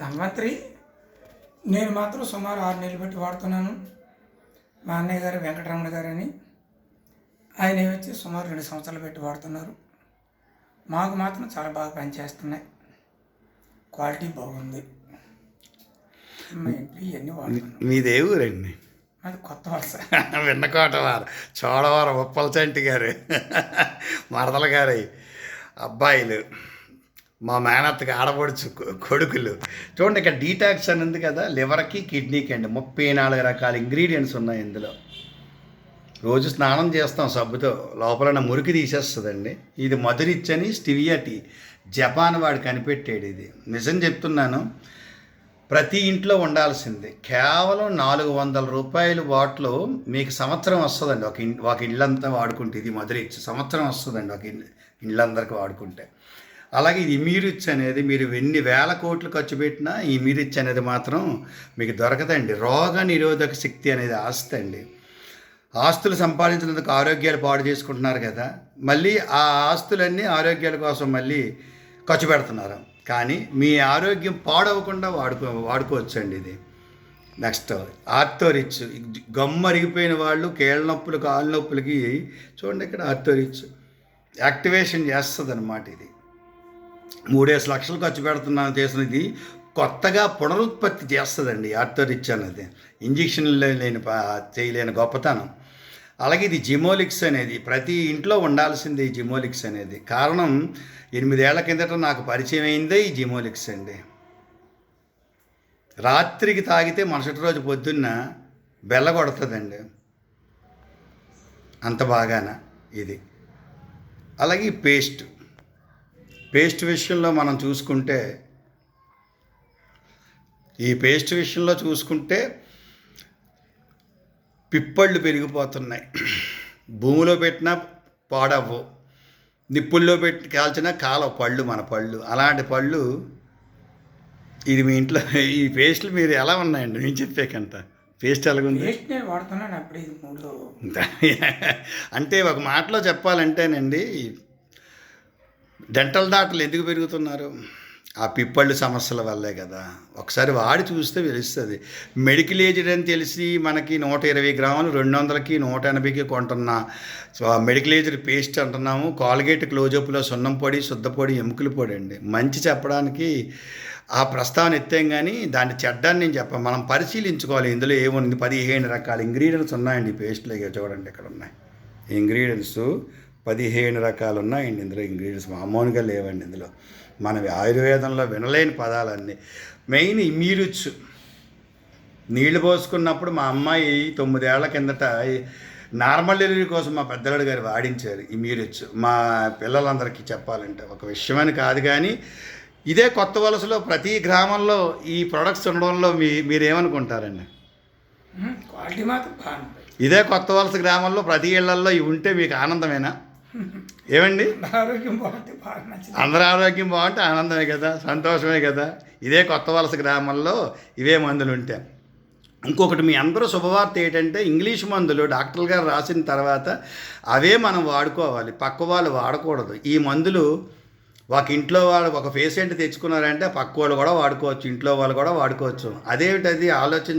ధన్వంతరి. నేను మాత్రం సుమారు ఆరు నెలలు పెట్టి వాడుతున్నాను. మా అన్నయ్య గారు వెంకటరమణ గారు అని ఆయన వచ్చి సుమారు రెండు సంవత్సరాలు పెట్టి వాడుతున్నారు. మాకు మాత్రం చాలా బాగా పనిచేస్తున్నాయి. క్వాలిటీ బాగుంది. ఇవన్నీ వాడుతున్నాం మీదే ఊరండి. అది కొత్త వలస. విన్నకోట వారు. చోడవరం ఉప్పల చంటి గారు. మరదల గారు. అబ్బాయిలు. మా మేనత్తకి ఆడపడుచు కొడుకులు. చూడండి ఇక్కడ డీటాక్స్ అని ఉంది కదా లివర్కి కిడ్నీకి అండి. ముప్పై నాలుగు రకాల ఇంగ్రీడియంట్స్ ఉన్నాయి ఇందులో. రోజు స్నానం చేస్తాం సబ్బుతో. లోపల మురికి తీసేస్తుందండి. ఇది మధురిచ్చని స్టివియా టీ. జపాన్ వాడు కనిపెట్టాడు ఇది. నిజం చెప్తున్నాను ప్రతి ఇంట్లో ఉండాల్సింది. కేవలం నాలుగు వందల రూపాయలు వాటిలో మీకు సంవత్సరం వస్తుందండి. ఒక ఒక ఇళ్ళంతా వాడుకుంటే ఇది మధురిచ్ సంవత్సరం వస్తుందండి ఒక ఇల్లు ఇళ్ళందరికీ వాడుకుంటే. అలాగే ఇది ఇమ్యూరిచ్ అనేది మీరు ఎన్ని వేల కోట్లు ఖర్చు పెట్టినా ఈ ఇమ్యూరిచ్ అనేది మాత్రం మీకు దొరకదండి. రోగ నిరోధక శక్తి అనేది ఆస్తి అండి. ఆస్తులు సంపాదించినందుకు ఆరోగ్యాలు పాడు చేసుకుంటున్నారు కదా. మళ్ళీ ఆ ఆస్తులన్నీ ఆరోగ్యాల కోసం మళ్ళీ ఖర్చు పెడుతున్నారు. కానీ మీ ఆరోగ్యం పాడవకుండా వాడుకో వాడుకోవచ్చండి ఇది. నెక్స్ట్ ఆర్థోరిచ్. గమ్మరిగిపోయిన వాళ్ళు కీళ్ళ నొప్పులు కాళ్ళ నొప్పులకి చూడండి ఇక్కడ ఆర్థోరిచ్. యాక్టివేషన్ చేస్తుంది అనమాట ఇది. మూడేసి లక్షలు ఖర్చు పెడుతున్నాను చేసిన ఇది కొత్తగా పునరుత్పత్తి చేస్తుందండి ఆర్థోరిచ్ అనేది. ఇంజక్షన్లు లేని చేయలేని గొప్పతనం. అలాగే ఇది జిమోలిక్స్ అనేది ప్రతి ఇంట్లో ఉండాల్సిందే ఈ జిమోలిక్స్ అనేది. కారణం ఎనిమిదేళ్ళ కిందట నాకు పరిచయం అయిందే ఈ జిమోలిక్స్ అండి. రాత్రికి తాగితే మరుసటి రోజు పొద్దున్న బెల్ల కొడుతుందండి అంత బాగాన ఇది. అలాగే పేస్ట్. పేస్ట్ విషయంలో మనం చూసుకుంటే ఈ పేస్ట్ విషయంలో చూసుకుంటే పిప్పళ్ళు పెరిగిపోతున్నాయి. భూమిలో పెట్టినా పాడవు నిప్పుల్లో పెట్టి కాల్చినా కాలవు పళ్ళు మన పళ్ళు. అలాంటి పళ్ళు ఇది మీ ఇంట్లో ఈ పేస్ట్లు మీరు ఎలా ఉన్నాయండి? నేను చెప్పాకంట పేస్ట్ ఎలాగుంది? వాడుతున్నాను అప్పుడు అంటే ఒక మాటలో చెప్పాలంటేనండి డెంటల్ డాక్టర్లు ఎందుకు పెరుగుతున్నారు? ఆ పిప్పళ్ళు సమస్యల వల్లే కదా. ఒకసారి వాడి చూస్తే తెలుస్తుంది. మెడికల్ ఏజ్డ్ అని తెలిసి మనకి నూట ఇరవై గ్రాములు రెండు వందలకి నూట ఎనభైకి కొంటున్న మెడికల్ ఏజ్డ్ పేస్ట్ అంటున్నాము. కాల్గేట్ క్లోజప్లో సున్నం పొడి శుద్ధ పొడి ఎముకల పొడి అండి. మంచి చెప్పడానికి ఆ ప్రస్తావన ఎత్తాం కానీ దాన్ని చెడ్డాన్ని నేను చెప్పాను. మనం పరిశీలించుకోవాలి. ఇందులో ఏముంది? పదిహేను రకాల ఇంగ్రీడియంట్స్ ఉన్నాయండి పేస్ట్లో చూడండి ఇక్కడ ఉన్నాయి ఇంగ్రీడియంట్స్ పదిహేను రకాలు ఉన్నాయండి ఇందులో ఇంగ్రీడియంట్స్. మామూలుగా లేవండి ఇందులో. మన ఆయుర్వేదంలో వినలేని పదాలన్నీ. మెయిన్ ఇమ్యూరిచ్ నీళ్ళు పోసుకున్నప్పుడు మా అమ్మాయి తొమ్మిదేళ్ళ కిందట నార్మల్ డెలివరీ కోసం మా పెద్దలాడు గారు వాడించారు ఇమ్యూరిచ్ మా పిల్లలందరికీ చెప్పాలంటే ఒక విషయమని కాదు కానీ ఇదే కొత్త వలసలో ప్రతి గ్రామంలో ఈ ప్రొడక్ట్స్ ఉండడంలో మీ మీరేమనుకుంటారండి? క్వాలిటీ మాత్రం ఇదే కొత్త వలస గ్రామంలో ప్రతి ఇళ్ళల్లో ఇవి ఉంటే మీకు ఆనందమేనా? ఏమండి? ఆరోగ్యం బాగుంటే బాగా అందరి ఆరోగ్యం బాగుంటే ఆనందమే కదా సంతోషమే కదా. ఇదే కొత్త వలస గ్రామంలో ఇవే మందులు ఉంటాయి ఇంకొకటి మీ అందరూ శుభవార్త ఏంటంటే ఇంగ్లీష్ మందులు డాక్టర్ గారు రాసిన తర్వాత అవే మనం వాడుకోవాలి. పక్క వాళ్ళు వాడకూడదు. ఈ మందులు ఒక ఇంట్లో వాళ్ళు ఒక పేషెంట్ తెచ్చుకున్నారంటే పక్క వాళ్ళు కూడా వాడుకోవచ్చు ఇంట్లో వాళ్ళు కూడా వాడుకోవచ్చు. అదేమిటది? ఆలోచించ